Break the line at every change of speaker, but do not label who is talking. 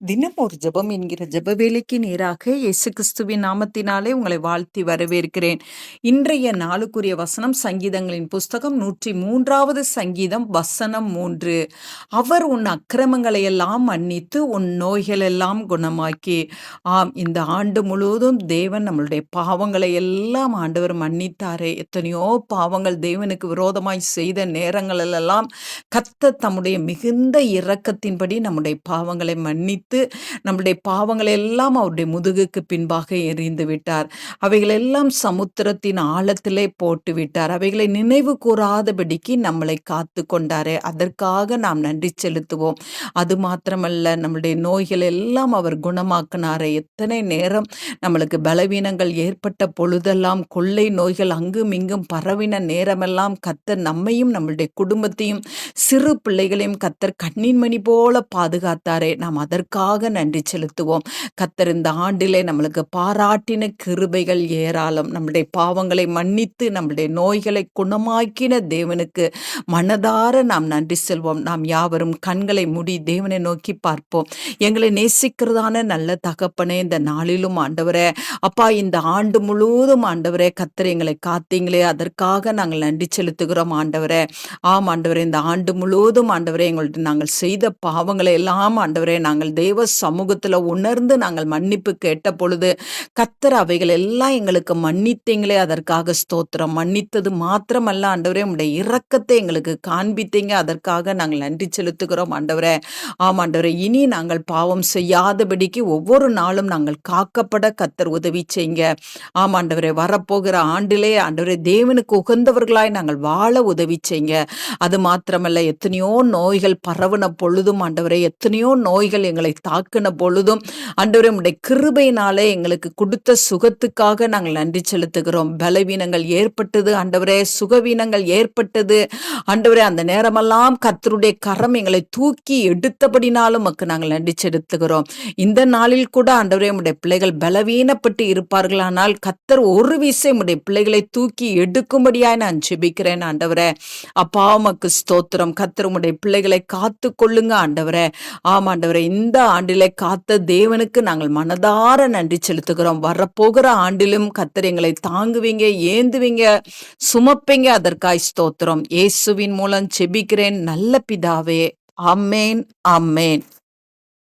தினம் ஒரு ஜெபம் என்கிற ஜெப வேலைக்கு நேராக இயேசு கிறிஸ்துவின் நாமத்தினாலே உங்களை வாழ்த்தி வரவேற்கிறேன். இன்றைய நாளுக்குரிய வசனம் சங்கீதங்களின் புஸ்தகம் நூற்றி மூன்றாவது சங்கீதம் வசனம் மூன்று. அவர் உன் அக்கிரமங்களை எல்லாம் மன்னித்து உன் நோய்கள் எல்லாம் குணமாக்கி. ஆம் இந்த ஆண்டு முழுவதும் தேவன் நம்மளுடைய பாவங்களை எல்லாம் ஆண்டவர் மன்னித்தாரே. எத்தனையோ பாவங்கள் தேவனுக்கு விரோதமாய் செய்த நேரங்களிலெல்லாம் கத்த தம்முடைய மிகுந்த இரக்கத்தின்படி நம்முடைய பாவங்களை மன்னித்து எடுத்து நம்முடைய பாவங்களை எல்லாம் அவருடைய முதுகுக்கு பின்பாக எறிந்து விட்டார். அவைகளெல்லாம் சமுத்திரத்தின் ஆழத்திலே போட்டு விட்டார். அவைகளை நினைவு கூறாதபடிக்கு நம்மளை காத்து கொண்டாரே. அதற்காக நாம் நன்றி செலுத்துவோம். அது மாத்திரமல்ல நம்முடைய நோய்கள் எல்லாம் அவர் குணமாக்கினாரே. எத்தனை நேரம் நம்மளுக்கு பலவீனங்கள் ஏற்பட்ட பொழுதெல்லாம் கொள்ளை நோய்கள் அங்கும் இங்கும் பரவின நேரமெல்லாம் கத்தர் நம்மையும் நம்மளுடைய குடும்பத்தையும் சிறு பிள்ளைகளையும் கத்தர் கண்ணின் மணி போல பாதுகாத்தாரே. நாம் அதற்காக அதற்காக நன்றி செலுத்துவோம். கத்தர் இந்த ஆண்டிலே நம்மளுக்கு பாராட்டின கிருபைகள் ஏராளம். நம்முடைய பாவங்களை மன்னித்து நம்முடைய நோய்களை குணமாக்கின தேவனுக்கு மனதார நாம் நன்றி செல்வோம். நாம் யாவரும் கண்களை முடி தேவனை நோக்கி பார்ப்போம். எங்களை நேசிக்கிறதான நல்ல தகப்பனே இந்த நாளிலும் ஆண்டவரே அப்பா இந்த ஆண்டு முழுவதும் ஆண்டவரே கத்தர் எங்களை காத்தீங்களே. அதற்காக நாங்கள் நன்றி செலுத்துகிறோம் ஆண்டவரே. ஆம் ஆண்டவரே இந்த ஆண்டு முழுவதும் ஆண்டவரே எங்கள்ட்ட நாங்கள் செய்த பாவங்களை எல்லாம் ஆண்டவரே நாங்கள் தெய்வ தேவ சமூகத்தில் உணர்ந்து நாங்கள் மன்னிப்பு கேட்ட பொழுது கத்தர் அவைகள் எல்லாம் எங்களுக்கு மன்னித்தீங்களே அதற்காக ஸ்தோத்திரம். மன்னித்தது மாத்திரமல்ல ஆண்டவரே உங்களுடைய இரக்கத்தை எங்களுக்கு காண்பித்தீங்க அதற்காக நாங்கள் நன்றி செலுத்துகிறோம் ஆண்டவரே. ஆம் ஆண்டவரே இனி நாங்கள் பாவம் செய்யாதபடிக்கு ஒவ்வொரு நாளும் நாங்கள் காக்கப்பட கத்தர் உதவி செய்யுங்க. ஆம் ஆண்டவரே வரப்போகிற ஆண்டிலே ஆண்டவரே தேவனுக்கு உகந்தவர்களாய் நாங்கள் வாழ உதவி செய்யுங்க. அது மாத்திரமல்ல எத்தனையோ நோய்கள் பரவுன பொழுதும் ஆண்டவரே எத்தனையோ நோய்கள் எங்களை தாக்கின பொழுதும் அன்றவரே உடைய கிருபையினாலே எங்களுக்கு கொடுத்த சுகத்துக்காக நாங்கள் நன்றி செலுத்துகிறோம். பலவீனங்கள் ஏற்பட்டது அண்டவரே சுகவீனங்கள் ஏற்பட்டது. அண்டவரே அந்த நேரமெல்லாம் கத்தருடைய கரம் எங்களை தூக்கி எடுத்தபடினாலும் மக்கு நாங்கள் நன்றி செலுத்துகிறோம். இந்த நாளில் கூட ஆண்டவரே உடைய பிள்ளைகள் பலவீனப்பட்டு இருப்பார்களானால் கத்தர் ஒரு விசை உடைய பிள்ளைகளை தூக்கி எடுக்கும்படியாய் நான் ஜெபிக்கிறேன் ஆண்டவரே. அப்பா உமக்கு ஸ்தோத்திரம். கத்தர் உடைய பிள்ளைகளை காத்து கொள்ளுங்க ஆண்டவரே. ஆமாண்டவரே இந்த ஆண்டிலே காத்த தேவனுக்கு நாங்கள் மனதார நன்றி செலுத்துகிறோம். வரப்போகிற ஆண்டிலும் கத்தர் எங்களை தாங்குவீங்க ஏந்துவீங்க சுமப்பீங்க. அதற்காய் ஸ்தோத்திரம். இயேசுவின் மூலம் செபிக்கிறேன் நல்ல பிதாவே. Amen amen